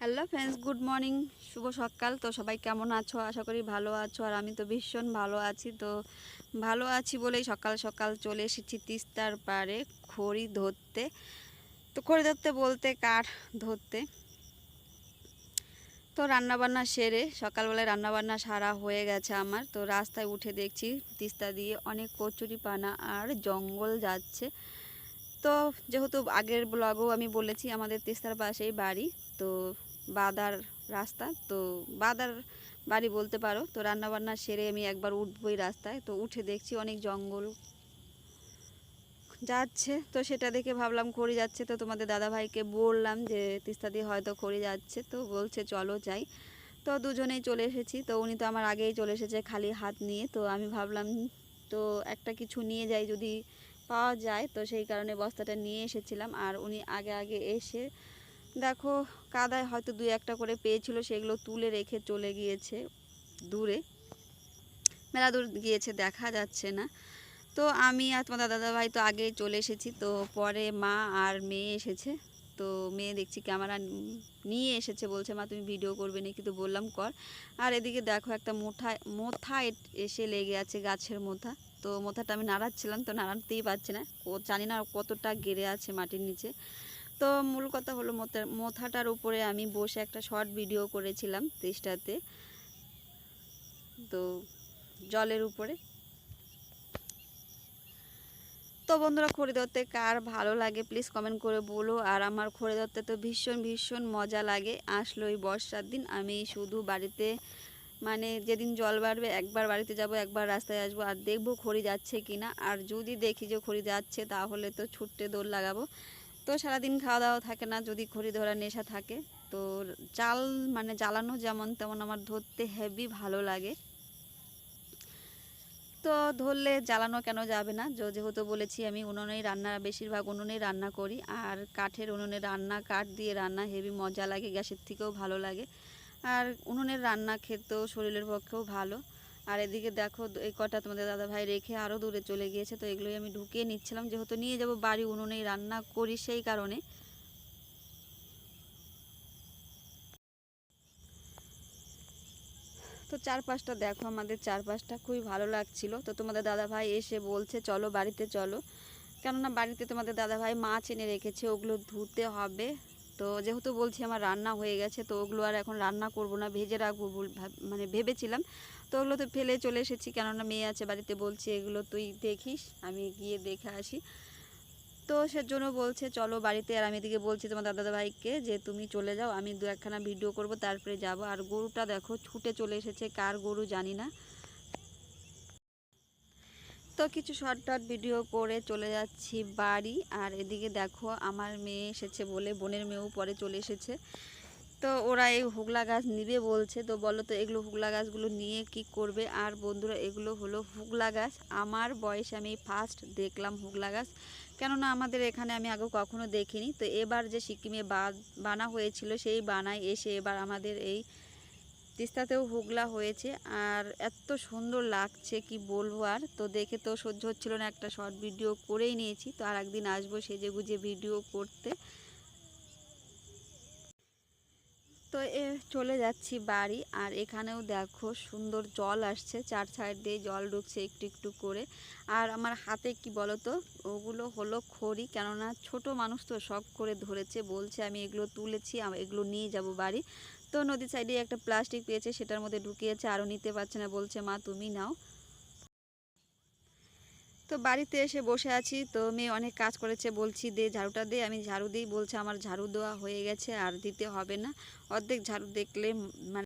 Hello friends good morning শুভ সকাল। তো সবাই কেমন আছো? আশা করি ভালো আছো। আর আমি তো ভীষণ ভালো আছি। তো ভালো আছি বলেই সকাল সকাল চলে এসেছি তিস্তার পাড়ে খড়ি ধরতে। তো খড়ি ধরতে বলতে কাঠ ধরতে? তো রান্নাবান্না সেরে সকালবেলায় রান্নাবান্না সারা হয়ে গেছে আমার। তো রাস্তায় উঠে দেখছি তিস্তা দিয়ে অনেক কচুরি পানা আর জঙ্গল যাচ্ছে। তো যেহেতু আগের ব্লগও আমি বলেছি আমাদের তিস্তার পাশেই বাড়ি। তো বাদার রাস্তা। তো বাদার বাড়ি বলতে পারো, তো রান্নাবান্না সেরে আমি একবার উঠবই রাস্তায়। তো উঠে দেখছি অনেক জঙ্গল যাচ্ছে। তো সেটা দেখে ভাবলাম খড়ি যাচ্ছে। তো তোমাদের দাদাভাইকে বললাম যে, তিস্তা দিয়ে হয়তো খড়ি যাচ্ছে। তো বলছে, চলো যাই। তো দুজনেই চলে এসেছি। তো উনি তো আমার আগেই চলে এসেছে খালি হাত নিয়ে। তো আমি ভাবলাম, তো একটা কিছু নিয়ে যাই যদি পাওয়া যায়। তো সেই কারণে বস্তাটা নিয়ে এসেছিলাম। আর উনি আগে আগে এসে দেখো, কাদায় হয়তো দুই একটা করে পেয়েছিল, সেগুলো তুলে রেখে চলে গিয়েছে দূরে। মেলা দূর গিয়েছে, দেখা যাচ্ছে না। তো আমি আর তোমার দাদা ভাই তো আগেই চলে এসেছি, তো পরে মা আর মেয়ে এসেছে। তো মেয়ে দেখছি ক্যামেরা নিয়ে এসেছে, বলছে, মা, তুমি ভিডিও করবে নাকি? তো বললাম, কর। আর এদিকে দেখো, একটা মোঠা, মোথা এসে লেগে আছে গাছের মোথা। তো মোথাটা আমি নাড়াচ্ছিলাম, তো নাড়াতেই পারছি না। ও জানি না কতটা গেড়ে আছে মাটির নিচে। তো মূল কথা হলো মোথা মোথাটার উপরে আমি বসে একটা শর্ট ভিডিও করেছিলাম তেষ্টাতে তো জলের উপরে। তো বন্ধুরা ধরতে কার ভালো লাগে প্লিজ কমেন্ট করে বলো। আর আমার ধরতে তো ভীষণ ভীষণ মজা লাগে। আসলো এই বর্ষার দিন, আমি শুধু বাড়িতে মানে যেদিন জল বাড়বে, একবার বাড়িতে যাব, একবার রাস্তায় আসব আর দেখব খড়ি যাচ্ছে কিনা। আর যদি দেখি যে খড়ি যাচ্ছে, তাহলে তো ছুটতে দৌড় লাগাবো। তো সারাদিন খাওয়া দাওয়া থাকে না, যদি খড়ি ধরার নেশা থাকে। তো জাল মানে জ্বালানো যেমন তেমন আমার ধরতে হেভি ভালো লাগে। তো ধরলে জ্বালানো কেন যাবে না? যেহেতু বলেছি আমি উনুনেই রান্না, বেশিরভাগ উনুনেই রান্না করি। আর কাঠের উনুনে রান্না, কাঠ দিয়ে রান্না হেভি মজা লাগে, গ্যাসের থেকেও ভালো লাগে। আর উনুনের রান্না খেতেও শরীরের পক্ষেও ভালো। আর এদিকে দেখো, এই কটা তোমাদের দাদা ভাই রেখে আরও দূরে চলে গিয়েছে, তো এগুলোই আমি ঢুকিয়ে নিচ্ছিলাম। যেহেতু নিয়ে যাব, বাড়ি উনুনেই রান্না করি সেই কারণে। তো চারপাশটা দেখো, আমাদের চারপাশটা খুবই ভালো লাগছিল। তো তোমাদের দাদা ভাই এসে বলছে, চলো বাড়িতে চলো। কেননা বাড়িতে তোমাদের দাদা ভাই মাছ এনে রেখেছে, ওগুলো ধুতে হবে। তো যেহেতু বলছি আমার রান্না হয়ে গেছে, তো ওগুলো আর এখন রান্না করব না, ভেজে রাখব মানে ভেবেছিলাম। তো ওগুলো তো ফেলে চলে এসেছি, কেননা মেয়ে আছে বাড়িতে, বলছে এগুলো তুই দেখিস, আমি গিয়ে দেখে আসি। তো সেজন্য বলছে, চলো বাড়িতে। আর আমি এদিকে বলছি তোমার দাদা ভাইকে যে, তুমি চলে যাও, আমি দু একখানা ভিডিও করব, তারপরে যাব। আর গরুটা দেখো ছুটে চলে এসেছে, কার গরু জানি না। তো কিছু শর্ট টট ভিডিও করে চলে যাচ্ছি বাড়ি। আর এদিকে দেখো, আমার মেয়ে এসেছে বলে বোনের মেয়েও পরে চলে এসেছে। তো ওরা এই হুগলা গাছ নিবে বলছে। তো বলো তো, এগুলো হুগলা গাছগুলো নিয়ে কি করবে? আর বন্ধুরা, এগুলো হলো হুগলা গাছ। আমার বয়সে আমি ফার্স্ট দেখলাম হুগলা গাছ। কেননা আমাদের এখানে আমি আগে কখনো দেখিনি। তো এবার যে সিকিমে বানা হয়েছিল, সেই বানায় এসে এবার আমাদের এই তিস্তাতেও হুগলা হয়েছে আর এত সুন্দর লাগছে, কি বলব আর? তো দেখে তো সহ্য হচ্ছিল না, একটা শর্ট ভিডিও করেই নিয়েছি। তো আর একদিন আসব সেজে গুজে ভিডিও করতে। তো এ, চলে যাচ্ছি বাড়ি আর এখানেও দেখো সুন্দর জল আসছে, চার সাইড দিয়ে জল ঢুকছে একটু একটু করে। আর আমার হাতে কি বলো তো ওগুলো হলো খড়ি, কেননা ছোট মানুষ তো শখ করে ধরেছে, বলছে আমি এগুলো তুলেছি এগুলো নিয়ে যাব বাড়ি। তো নদীর সাইডে একটা প্লাস্টিক পেয়েছে, সেটার মধ্যে ঢুকিয়েছে, আরও নিতে পারছে না, বলছে, মা, তুমি নাও। তো বাড়িতে এসে বসে আছি, তো মেয়ে অনেক কাজ করেছে, বলছি, দে ঝাড়ুটা দে। আমি ঝাড়ু দিই, বলছে, আমার ঝাড়ু দেওয়া হয়ে গেছে, আর দিতে হবে না। অর্ধেক ঝাড়ু দেখলে মানে